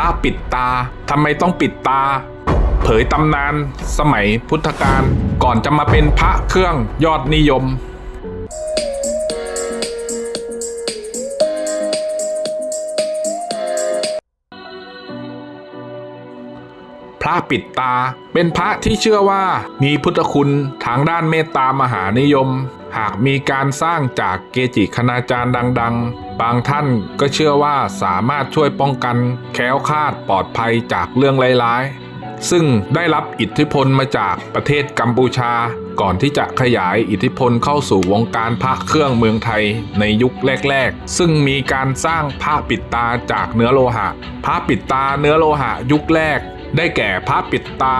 พระปิดตาทำไมต้องปิดตา เผยตำนาน สมัยพุทธกาลก่อนจะมาเป็นพระเครื่องยอดนิยมพระปิดตาเป็นพระที่เชื่อว่ามีพุทธคุณทางด้านเมตตามหานิยม หากมีการสร้างจากเกจิคณาจารย์ดัง ๆ บางท่านก็เชื่อว่าสามารถช่วยป้องกันแคล้วคลาดปลอดภัยจากเรื่องร้ายๆ ซึ่งได้รับอิทธิพลมาจากประเทศกัมพูชา ก่อนที่จะขยายอิทธิพลเข้าสู่วงการพระเครื่องเมืองไทยในยุคแรก ๆ ซึ่งมีการสร้างพระปิดตาจากเนื้อโลหะ พระปิดตาเนื้อโลหะยุคแรก ได้แก่พระปิดตา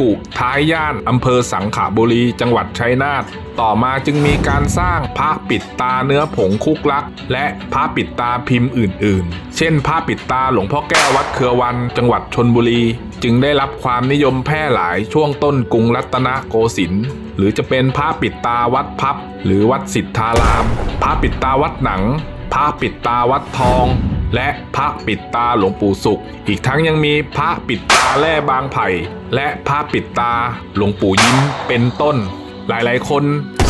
กุท้ายย่านอำเภอสังขบุรีจังหวัดชัยนาทต่อมาจึงมีการสร้างพระปิดตาเนื้อผงคุกลัก และพระปิดตาพิมพ์อื่น ๆ เช่นพระปิดตาหลวงพ่อแก้ววัดเครือวัน จังหวัดชนบุรี จึงได้รับความนิยมแพร่หลายช่วงต้นกรุงรัตนโกสินทร์หรือจะเป็นพระปิดตาวัดพับ หรือวัดสิทธาราม พระปิดตาวัดหนัง พระปิดตาวัดทอง และพระปิดตาหลวงปู่สุข อีกทั้งยังมีพระปิดตาแร่บางไผ่ และพระปิดตาหลวงปู่ยิ้มเป็นต้น หลายๆ คน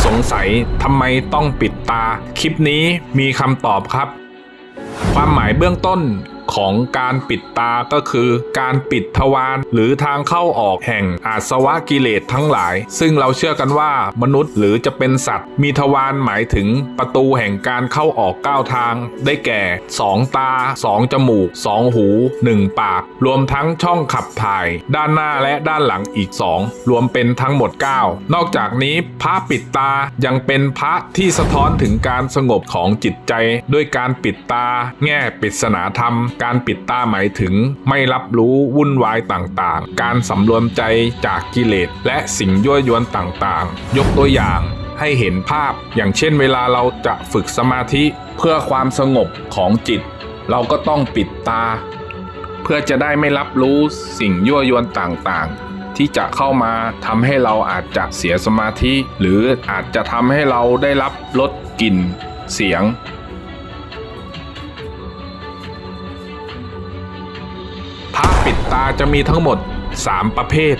สงสัยทำไมต้องปิดตา คลิปนี้มีคำตอบครับ ความหมายเบื้องต้น ของการปิดตาก็คือการปิดทวารหรือทางเข้าออกแห่งอาสวะกิเลสทั้งหลาย ซึ่งเราเชื่อกันว่ามนุษย์หรือจะเป็นสัตว์ มีทวารหมายถึงประตูแห่งการเข้าออกเก้าทาง ได้แก่ 2 ตา 2 จมูก 2 หู 1 ปาก รวมทั้งช่องขับถ่าย ด้านหน้าและด้านหลังอีก 2 รวมเป็นทั้งหมด 9 นอกจากนี้พระปิดตายังเป็นพระที่สะท้อนถึงการสงบของจิตใจ ด้วยการปิดตา แง่ปริศนาธรรมการปิดตาหมายถึง ไม่รับรู้วุ่นวายต่างๆ การสำรวมใจจากกิเลสและสิ่งยั่วยวนต่างๆ ยกตัวอย่างให้เห็นภาพ อย่างเช่นเวลาเราจะฝึกสมาธิเพื่อความสงบของจิต เราก็ต้องปิดตา เพื่อจะได้ไม่รับรู้สิ่งยั่วยวนต่างๆที่จะเข้ามาทำให้เราอาจจะเสียสมาธิ หรืออาจจะทำให้เราได้รับรสกลิ่น เสียง ตาจะมีทั้งหมด 3 ประเภท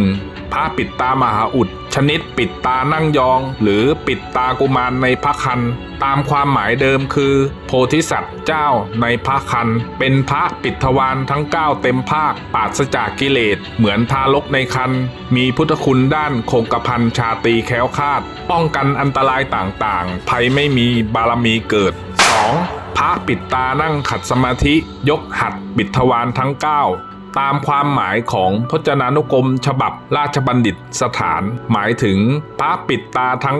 1. พระปิดตามหาอุด ชนิดปิดตานั่งยอง หรือปิดตากุมารในพระคัน ตามความหมายเดิมคือ โพธิสัตว์เจ้าในพระคัน เป็นพระปิดทวารทั้ง 9 เต็มภาคปราศจากกิเลส เหมือนทารกในคัน มีพุทธคุณด้านคงกระพันชาตีแค้วคาด ป้องกันอันตรายต่างๆ ภัยไม่มีบารมีเกิด 2. พระปิดตานั่งขัดสมาธิ ยกหัดปิดทวารทั้ง 9 ตามความหมายของพจนานุกรม ฉบับราชบัณฑิตสถาน หมายถึงพระปิดตาทั้ง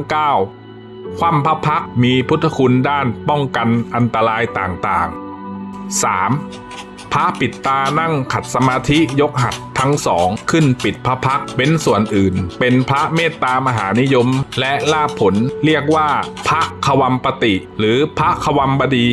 9 ความพระพักมีพุทธคุณด้านป้องกันอันตรายต่างๆ 3. พระปิดตานั่งขัดสมาธิยกหัดทั้งสองขึ้นปิดพระพักเป็นส่วนอื่น เป็นพระเมตตามหานิยม และลาผลเรียกว่า พระขวัมปติ หรือพระขวัมบดี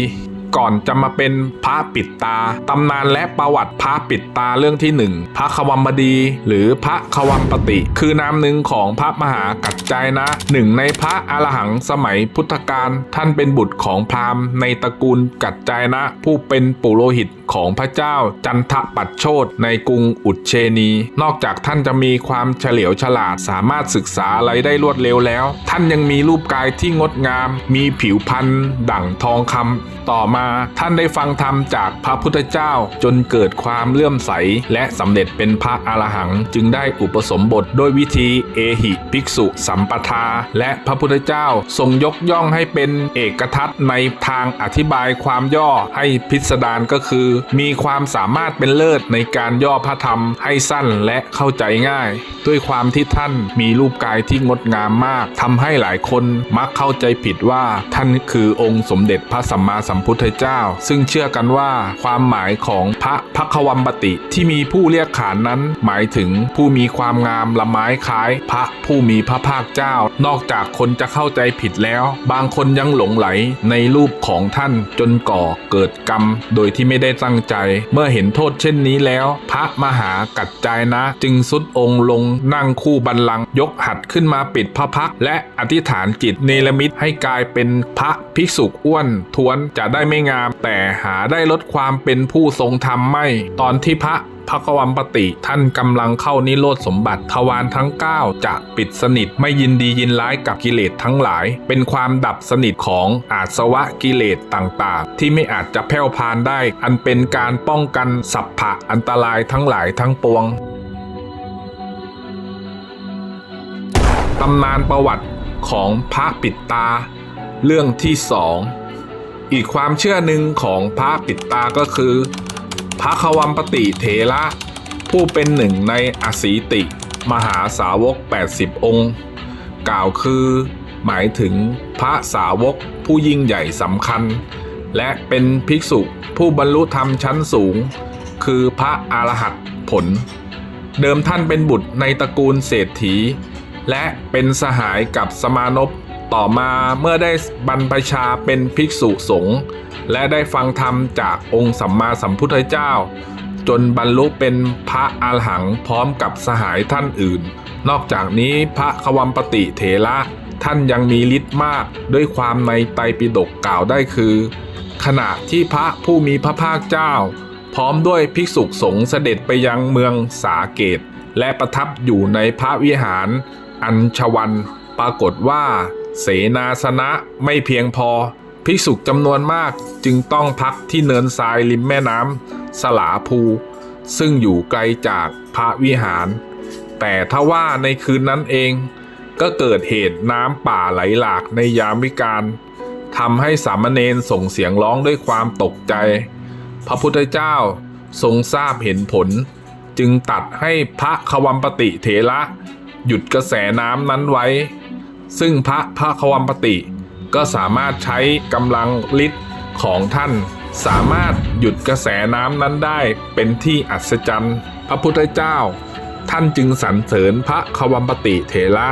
ก่อนจะมาเป็นพระปิดตา ตำนานและประวัติพระปิดตาเรื่องที่หนึ่งพระขวัมบดี หรือพระขวัมปติ คือนามหนึ่งของพระมหากัจจายนะหนึ่งในพระอรหังสมัยพุทธกาลท่านเป็นบุตรของพราหมณ์ในตระกูลกัจจายนะผู้เป็นปุโรหิตของพระเจ้าจันทปัตโชตในกรุงอุเชนี นอกจากท่านจะมีความเฉลียวฉลาดสามารถศึกษาอะไรได้รวดเร็วแล้ว ท่านยังมีรูปกายที่งดงาม มีผิวพรรณดั่งทองคำต่อมาท่านได้ฟังธรรมจากพระพุทธเจ้าจนเกิดความเลื่อมใส และสำเร็จเป็นพระอรหังจึงได้อุปสมบทด้วยวิธีเอหิภิกษุสัมปทา และพระพุทธเจ้าทรงยกย่องให้เป็นเอกทัศในทางอธิบายความย่อให้พิสดารก็คือมีความสามารถเป็นเลิศในการย่อพระธรรมให้สั้นและเข้าใจง่าย ด้วยความที่ท่านมีรูปกายที่งดงามมากทำให้หลายคนมักเข้าใจผิดว่าท่านคือองค์สมเด็จพระสัมมาสัมพุทธเจ้า ซึ่งเชื่อกันว่าความหมายของพระพักวัมปติที่มีผู้เรียกขานนั้น หมายถึงผู้มีความงามละไม้คล้าย พระผู้มีพระภาคเจ้า นอกจากคนจะเข้าใจผิดแล้ว บางคนยังหลงไหลในรูปของท่านจนก่อเกิดกรรม โดยที่ไม่ได้ตั้งใจ เมื่อเห็นโทษเช่นนี้แล้ว พระมหากัจจายนะ จึงสุดองค์ลงนั่งคู่บันลัง ยกหัดขึ้นมาปิดพระพักและอธิษฐานจิตเนรมิตให้กลายเป็นพระภิกษุอ้วนทวนจะได้ไม่งาม แต่หาได้ลดความเป็นผู้ทรงธรรมไม่ ตอนที่พระ พระกวัมปติ ท่านกำลังเข้านิโรธสมบัติทวารทั้ง 9 จะปิดสนิทไม่ยินดียินร้ายกับกิเลสทั้งหลาย เป็นความดับสนิทของอาสวะกิเลสต่างๆ ที่ไม่อาจจะแผ่วพานได้ อันเป็นการป้องกันสัพพะอันตรายทั้งหลายทั้งปวงตำนานประวัติของพระปิดตา เรื่องที่สองอีกความเชื่อหนึ่งของพระปิดตาก็คือ พระควัมปติเถระผู้เป็นหนึ่งในอสีติ มหาสาวก 80 องค์ กล่าวคือ หมายถึงพระสาวกผู้ยิ่งใหญ่สำคัญ และเป็นภิกษุผู้บรรลุธรรมชั้นสูง คือพระอรหัตผล เดิมท่านเป็นบุตรในตระกูลเศรษฐี และเป็นสหายกับสมานพ ต่อมาเมื่อได้บรรพชาเป็นภิกษุสงฆ์และได้ฟังธรรมจากองค์สัมมาสัมพุทธเจ้า จนบรรลุเป็นพระอาหารหังพร้อมกับสหายท่านอื่น นอกจากนี้พระควัมปติเถระท่านยังมีฤทธิ์มากด้วยความในไตรปิฎกกล่าวได้คือ ขณะที่พระผู้มีพระภาคเจ้า พร้อมด้วยภิกษุสงฆ์เสด็จไปยังเมืองสาเกต และประทับอยู่ในพระวิหาร อัญชวัน ปรากฏว่า เสนาสนะไม่เพียงพอ ภิกษุจำนวนมากจึงต้องพักที่เนินทรายริมแม่น้ำสลาภู ซึ่งอยู่ไกลจากพระวิหาร แต่ถ้าว่าในคืนนั้นเอง ก็เกิดเหตุน้ำป่าไหลหลากในยามวิกาลทำให้สามเณรส่งเสียงร้องด้วยความตกใจ พระพุทธเจ้าทรงทราบเห็นผล จึงตัดให้พระควัมปติเถระหยุดกระแสน้ำนั้นไว้ ซึ่งพระพระควัมปติ ก็สามารถใช้กำลังฤทธิ์ของท่าน สามารถหยุดกระแสน้ำนั้นได้เป็นที่อัศจรรย์ พระพุทธเจ้า ท่านจึงสรรเสริญพระควัมปติเถระ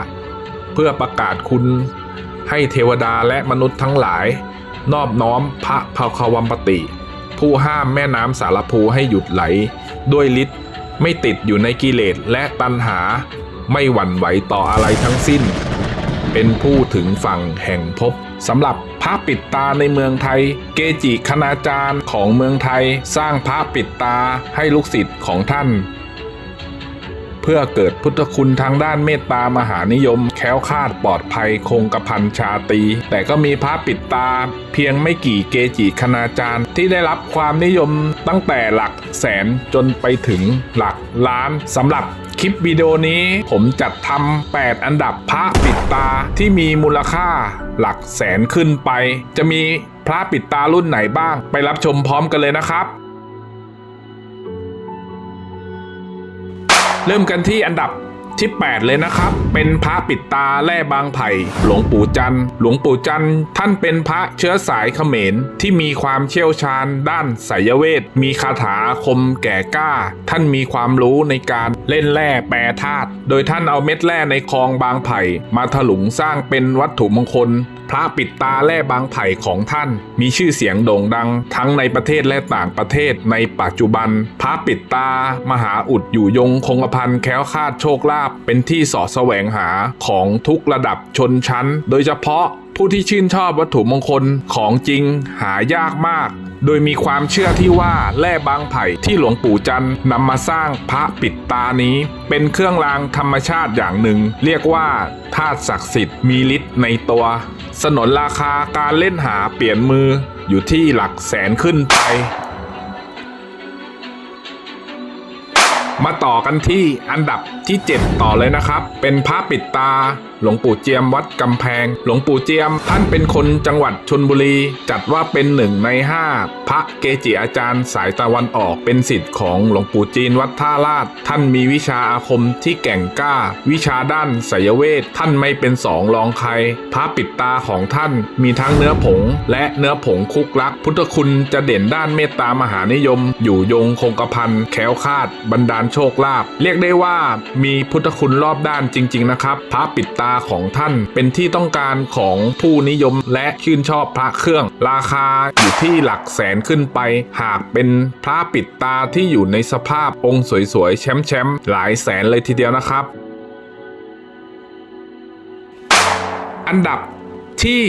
เพื่อประกาศคุณให้เทวดาและมนุษย์ทั้งหลาย นอบน้อมพระภควัมปติ ผู้ห้ามแม่น้ำสารภูให้หยุดไหล ด้วยฤทธิ์ไม่ติดอยู่ในกิเลสและตัณหา ไม่หวั่นไหวต่ออะไรทั้งสิ้น เป็นผู้ถึงฝั่งแห่งภพสำหรับพระปิดตาในเมืองไทย เกจิคณาจารย์ของเมืองไทยสร้างพระปิดตาให้ลูกศิษย์ของท่าน เพื่อเกิดพุทธคุณทางด้านเมตตามหานิยม แคล้วคลาดปลอดภัยคงกระพันชาตี แต่ก็มีพระปิดตา เพียงไม่กี่เกจิคณาจารย์ ที่ได้รับความนิยมตั้งแต่หลักแสนจนไปถึงหลักล้านสำหรับคลิปวิดีโอนี้ผมจัดทำ8 อันดับพระปิด ตาที่มีมูลค่าหลักแสนขึ้นไป จะมีพระปิดตารุ่นไหนบ้าง ไปรับชมพร้อมกันเลยนะครับ เริ่มกันที่อันดับ ที่ 8 เลยนะครับ เป็นพระปิดตาแร่บางไผ่ หลวงปู่จันหลวงปู่จันท่านเป็นพระเชื้อสายเขมรที่มีความเชี่ยวชาญด้านไสยเวท มีคาถาคมแก่กล้า ท่านมีความรู้ในการเล่นแร่แปรธาตุ โดยท่านเอาเม็ดแร่ในคลองบางไผ่ มาถลุงสร้างเป็นวัตถุมงคล พระปิดตาแร่บางไผ่ของท่าน มีชื่อเสียงโด่งดัง ทั้งในประเทศและต่างประเทศในปัจจุบัน พระปิดตามหาอุดอยู่ยงคงกระพันแคล้วคาดโชคลาภเป็นที่สอแสวงหาของทุกระดับชนชั้น โดยเฉพาะผู้ที่ชื่นชอบวัตถุมงคลของจริงหายากมาก โดยมีความเชื่อที่ว่าแร่บางไผ่ที่หลวงปู่จันทร์นำมาสร้างพระปิดตานี้ เป็นเครื่องรางธรรมชาติอย่างหนึ่ง เรียกว่าธาตุศักดิ์สิทธิ์มีฤทธิ์ในตัว สนนราคาการเล่นหาเปลี่ยนมืออยู่ที่หลักแสนขึ้นไป มาต่อกันที่อันดับที่ 7 ต่อเลยนะครับ เป็นพระปิดตา หลวงปู่เจียมวัดกำแพง หลวงปู่เจียมท่านเป็นคนจังหวัดชนบุรี จัดว่าเป็นหนึ่งใน 5 พระเกจิอาจารย์สายตะวันออกเป็นสิทธิ์ของหลวงปู่จีนวัดท่าลาดท่านมีวิชาอาคมที่แก่งกล้า วิชาด้านไสยเวทท่านไม่เป็นสองรองใคร พระปิดตาของท่านมีทั้งเนื้อผง และเนื้อผงคุกลัก พุทธคุณจะเด่นด้านเมตตามหานิยม อยู่ยงคงกระพันแค้วคาด บรรดาลโชคลาภเรียกได้ว่ามีพุทธคุณรอบด้านจริง ๆ นะครับ พระปิดตาของท่านเป็นที่ต้องการของผู้นิยมและชื่นชอบพระเครื่อง ราคาอยู่ที่หลักแสนขึ้นไป หากเป็นพระปิดตาที่อยู่ในสภาพองค์สวยๆแชมป์ๆหลายแสนเลยทีเดียวนะครับ อันดับที่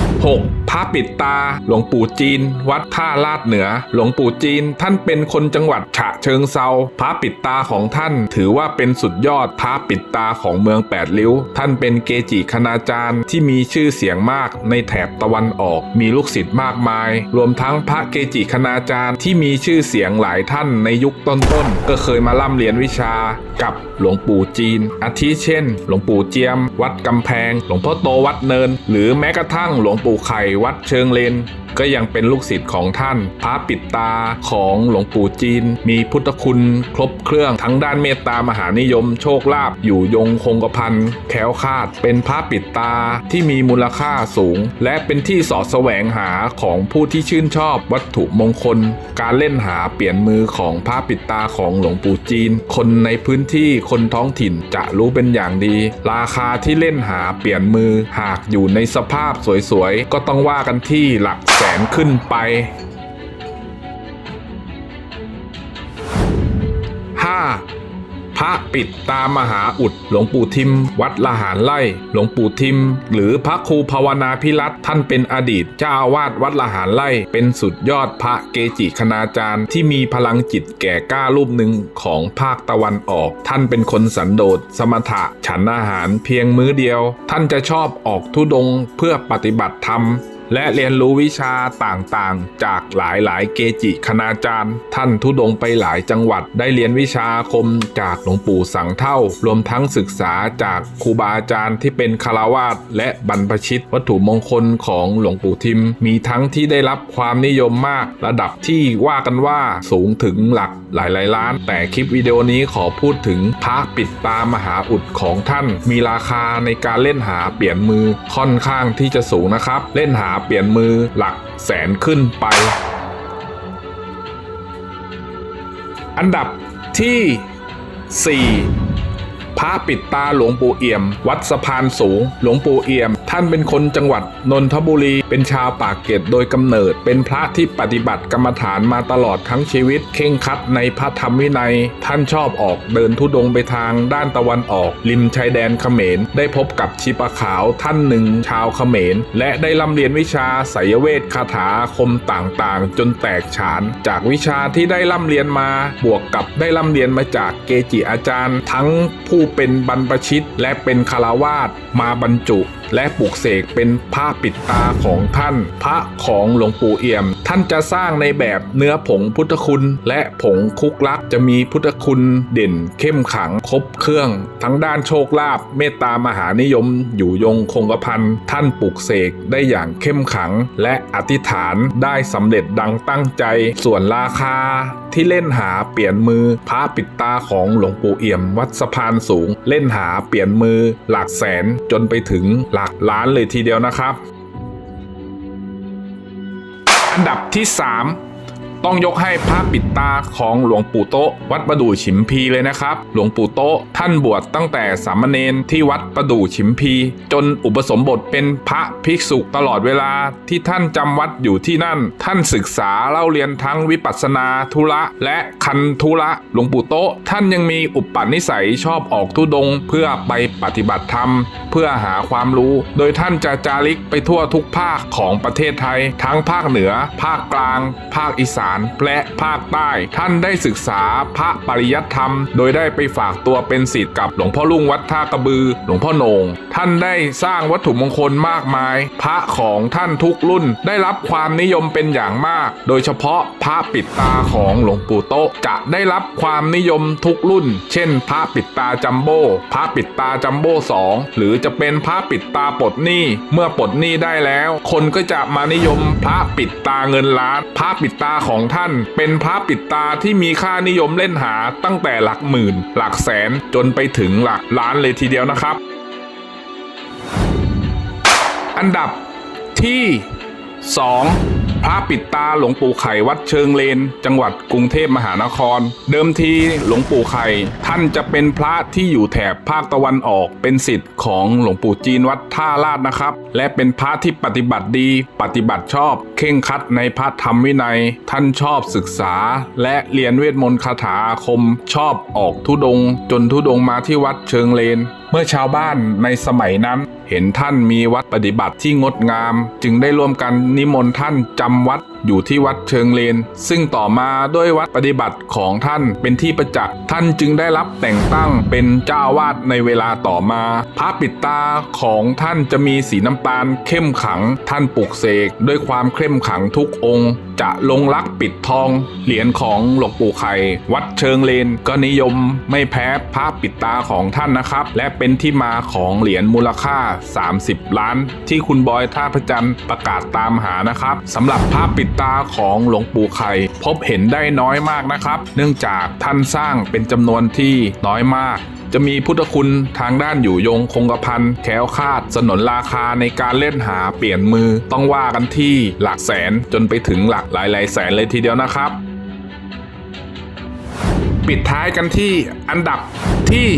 6. พระปิดตา หลวงปู่จีน วัดท่าลาดเหนือ หลวงปู่จีน ท่านเป็นคนจังหวัดฉะเชิงเซาพระปิดตาของท่าน ถือว่าเป็นสุดยอดพระปิดตาของเมืองแปดริ้ว ท่านเป็นเกจิคณาจารย์ที่มีชื่อเสียงมากในแถบตะวันออก มีลูกศิษย์มากมาย รวมทั้งพระเกจิคณาจารย์ที่มีชื่อเสียงหลายท่านในยุคต้นๆก็เคยมาล่ำเรียนวิชากับหลวงปู่จีน อาทิเช่น หลวงปู่เจียม วัดกำแพง หลวงพ่อโตวัดเนิน หรือแม้กระทั่งหลวงปู่ไข่วัดเชิงเลน ก็ยังเป็นลูกศิษย์ของท่าน พระปิดตาของหลวงปู่จีน มีพุทธคุณครบเครื่องทั้งด้านเมตตามหานิยม โชคลาภอยู่ยงคงกระพันแค้วคาด เป็นพระปิดตาที่มีมูลค่าสูง และเป็นที่สอดแสวงหาของผู้ที่ชื่นชอบวัตถุมงคล การเล่นหาเปลี่ยนมือของพระปิดตาของหลวงปู่จีน คนในพื้นที่คนท้องถิ่นจะรู้เป็นอย่างดี ราคาที่เล่นหาเปลี่ยนมือหากอยู่ในสภาพสวยๆก็ต้องว่ากันที่หลักสนขึ้นไป 5. พระปิดตามหาอุดหลวงปู่ทิม วัดละหารไล่ หลวงปู่ทิม หรือพระครูภาวนาพิรัตท่านเป็นอดีตเจ้าอาวาสวัดละหารไล่ เป็นสุดยอดพระเกจิคณาจารย์ ที่มีพลังจิตแก่กล้ารูปหนึ่งของภาคตะวันออก ท่านเป็นคนสันโดษสมถะ ฉันอาหารเพียงมื้อเดียว ท่านจะชอบออกทุดงเพื่อปฏิบัติธรรม และเรียนรู้วิชาต่างๆ จากหลายๆ เกจิคณาจารย์ ท่านทุดงไปหลายจังหวัด ได้เรียนวิชาคมจากหลวงปู่สังเท่า รวมทั้งศึกษาจากครูบาอาจารย์ที่เป็นคารวาสและบรรพชิต วัตถุมงคลของหลวงปู่ทิม มีทั้งที่ได้รับความนิยมมาก ระดับที่ว่ากันว่าสูงถึงหลักหลายๆล้าน แต่คลิปวิดีโอนี้ขอพูดถึงพระปิดตามหาอุดของท่าน มีราคาในการเล่นหาเปลี่ยนมือค่อนข้างที่จะสูงนะครับ เล่นหาเปลี่ยนมือหลักแสนขึ้นไป อันดับที่ 4 พระปิดตาหลวงปู่เอี่ยม วัดสะพานสูง หลวงปู่เอี่ยม ท่านเป็นคนจังหวัดนนทบุรี เป็นชาวปากเกร็ดโดยกำเนิด เป็นพระที่ปฏิบัติกรรมฐานมาตลอดทั้งชีวิต เข่งคัดในพระธรรมวินัย ท่านชอบออกเดินทุดงค์ไปทางด้านตะวันออก ริมชายแดนเขมร ได้พบกับชีปะขาวท่านหนึ่งชาวเขมร และได้ร่ำเรียนวิชาไสยเวทคาถาอาคมต่างๆ จนแตกฉาน จากวิชาที่ได้ร่ำเรียนมา บวกกับได้ร่ำเรียนมาจากเกจิอาจารย์ ทั้งผู้เป็นบรรพชิตและเป็นคารวาสมาบรรจุ และปลุกเสกเป็นผ้าปิดตาของท่าน พระของหลวงปู่เอี่ยม ท่านจะสร้างในแบบเนื้อผงพุทธคุณและผงคุกลักจะมีพุทธคุณเด่นเข้มขังครบเครื่อง ทั้งด้านโชคลาภเมตตามหานิยม อยู่ยงคงกระพันท่านปลุกเสกได้อย่างเข้มขัง และอธิษฐานได้สำเร็จดังตั้งใจ ส่วนราคาที่เล่นหาเปลี่ยนมือพระปิดตาของหลวงปู่เอี่ยม วัดสะพานสูง เล่นหาเปลี่ยนมือหลักแสนจนไปถึงหลักล้านเลยทีเดียวนะครับ อันดับที่ 3 ต้องยกให้พระปิดตาของหลวงปู่โตะวัดประดู่ฉิมพีเลยนะครับ หลวงปู่โตะท่านบวชตั้งแต่สามเณรที่วัดประดู่ฉิมพี จนอุปสมบทเป็นพระภิกษุตลอดเวลาที่ท่านจำวัดอยู่ที่นั่น ท่านศึกษาเล่าเรียนทั้งวิปัสสนาธุระและคันธุระหลวงปู่โตะท่านยังมีอุปนิสัยชอบออกทุดงเพื่อไปปฏิบัติธรรม เพื่อหาความรู้ โดยท่านจะจาริกไปทั่วทุกภาคของประเทศไทย ทั้งภาคเหนือ ภาคกลาง ภาคอีสานและภาคใต้ ท่านได้ศึกษาพระปริยัติธรรม โดยได้ไปฝากตัวเป็นศิษย์กับหลวงพ่อลุงวัดท่ากระบือ หลวงพ่อโหนงท่านได้สร้างวัตถุมงคลมากมาย พระของท่านทุกรุ่นได้รับความนิยมเป็นอย่างมาก โดยเฉพาะพระปิดตาของหลวงปู่โตะจะได้รับความนิยมทุกรุ่น เช่น พระปิดตาจัมโบ้พระปิดตาจัมโบ้สองหรือจะเป็นพระปิดตาปลดหนี้เมื่อปลดหนี้ได้แล้ว คนก็จะมานิยมพระปิดตาเงินล้าน พระปิดตาของท่าน เป็นพระปิดตาที่มีค่านิยมเล่นหาตั้งแต่หลักหมื่น หลักแสนจนไปถึงหลักล้านเลยทีเดียวนะครับ อันดับที่ 2. พระปิดตาหลวงปู่ไข่วัดเชิงเลน จังหวัดกรุงเทพมหานคร เดิมทีหลวงปู่ไข่ ท่านจะเป็นพระที่อยู่แถบภาคตะวันออกเป็นสิทธิ์ของหลวงปู่จีนวัดท่าลาดนะครับ และเป็นพระที่ปฏิบัติดีปฏิบัติชอบ เข่งคัดในพระธรรมวินัย ท่านชอบศึกษา และเรียนเวทมนต์คาถาอาคม ชอบออกทุดง จนทุดงมาที่วัดเชิงเลน เมื่อชาวบ้านในสมัยนั้น เห็นท่านมีวัดปฏิบัติที่งดงาม จึงได้ร่วมกันนิมนต์ท่านจำวัด อยู่ที่วัดเชิงเลน ซึ่งต่อมาด้วยวัดปฏิบัติของท่านเป็นที่ประจักษ์ท่านจึงได้รับแต่งตั้งเป็นเจ้าวาดในเวลาต่อมา พระปิดตาของท่านจะมีสีน้ำตาลเข้มขัง ท่านปลุกเสกด้วยความเข้มขังทุกองค์ จะลงรักปิดทอง เหรียญของหลวงปู่ไข่ วัดเชิงเลนก็นิยมไม่แพ้พระปิดตาของท่านนะครับ และเป็นที่มาของเหรียญมูลค่า 30 ล้าน ที่คุณบอยท่าพระจันทร์ประกาศตามหานะครับสำหรับพระปิดตาของหลวงปู่ไข่ พบเห็นได้น้อยมากนะครับ เนื่องจากท่านสร้างเป็นจำนวนที่น้อยมากจะมีพุทธคุณทางด้านอยู่ยงคงกระพันแคล้วคาด สนนราคาในการเล่นหาเปลี่ยนมือต้องว่ากันที่หลักแสนจนไปถึงหลักหลายหลายๆแสนเลยทีเดียวนะครับ ปิดท้ายกันที่อันดับที่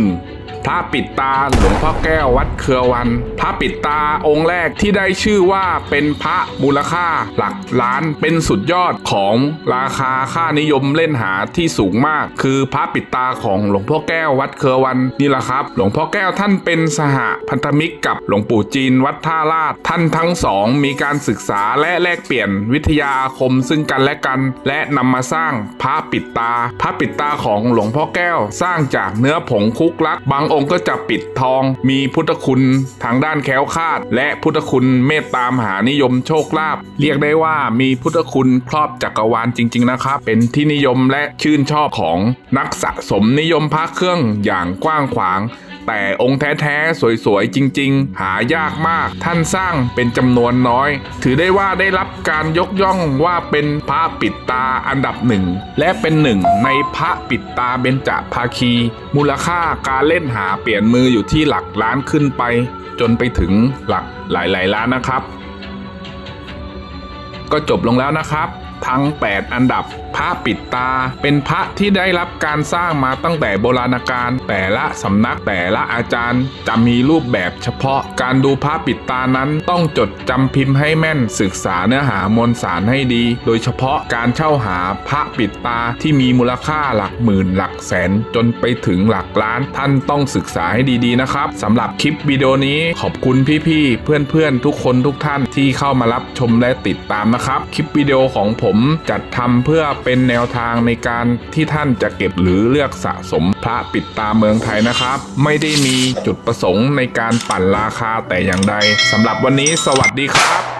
1 พระปิดตาหลวงพ่อแก้ววัดเครือวัน พระปิดตาองค์แรกที่ได้ชื่อว่าเป็นพระมูลค่าหลักล้านเป็นสุดยอดของราคาค่านิยมเล่นหาที่สูงมาก คือพระปิดตาของหลวงพ่อแก้ววัดเครือวันนี่แหละครับ หลวงพ่อแก้วท่านเป็นสหพันธมิตรกับหลวงปู่จีนวัดท่าลาดท่านทั้งสองมีการศึกษาและแลกเปลี่ยนวิทยาอาคมซึ่งกันและกัน และนำมาสร้างพระปิดตา พระปิดตาของหลวงพ่อแก้วสร้างจากเนื้อผงคุกลักบางองค์ก็จะปิดทอง มีพุทธคุณทางด้านแคล้วคลาด และพุทธคุณเมตตามหานิยมโชคลาภเรียกได้ว่ามีพุทธคุณครอบจักรวาลจริง ๆ นะครับ เป็นที่นิยมและชื่นชอบของนักสะสมนิยมพระเครื่องอย่างกว้างขวาง แต่องค์แท้ๆ สวยๆ จริง ๆ หายากมาก ท่านสร้างเป็นจำนวนน้อย ถือได้ว่าได้รับการยกย่องว่าเป็นพระปิดตาอันดับหนึ่ง และเป็นหนึ่งในพระปิดตาเบญจภาคี มูลค่าการเล่นหาเปลี่ยนมืออยู่ที่หลักล้านขึ้นไป จนไปถึงหลักหลายๆ ล้านนะครับ ก็จบลงแล้วนะครับ ทั้ง 8 อันดับ พระปิดตา เป็นพระที่ได้รับการสร้างมาตั้งแต่โบราณกาลแต่ละสำนักแต่ละอาจารย์ จะมีรูปแบบเฉพาะการดูพระปิดตานั้นต้องจดจำพิมพ์ให้แม่นศึกษาเนื้อหามวลสารให้ดี โดยเฉพาะการเช่าหาพระปิดตาที่มีมูลค่าหลักหมื่นหลักแสน จนไปถึงหลักล้านท่านต้องศึกษาให้ดีๆนะครับสำหรับคลิปวิดีโอนี้ขอบคุณพี่ๆเพื่อนๆทุกคนทุกท่านที่เข้ามารับชมและติดตามนะครับ คลิปวิดีโอของผมจัดทำเพื่อเป็นแนวทางในการที่ท่านจะเก็บหรือเลือกสะสมพระปิดตาเมืองไทยนะครับ ไม่ได้มีจุดประสงค์ในการปั่นราคาแต่อย่างใดสำหรับวันนี้สวัสดีครับ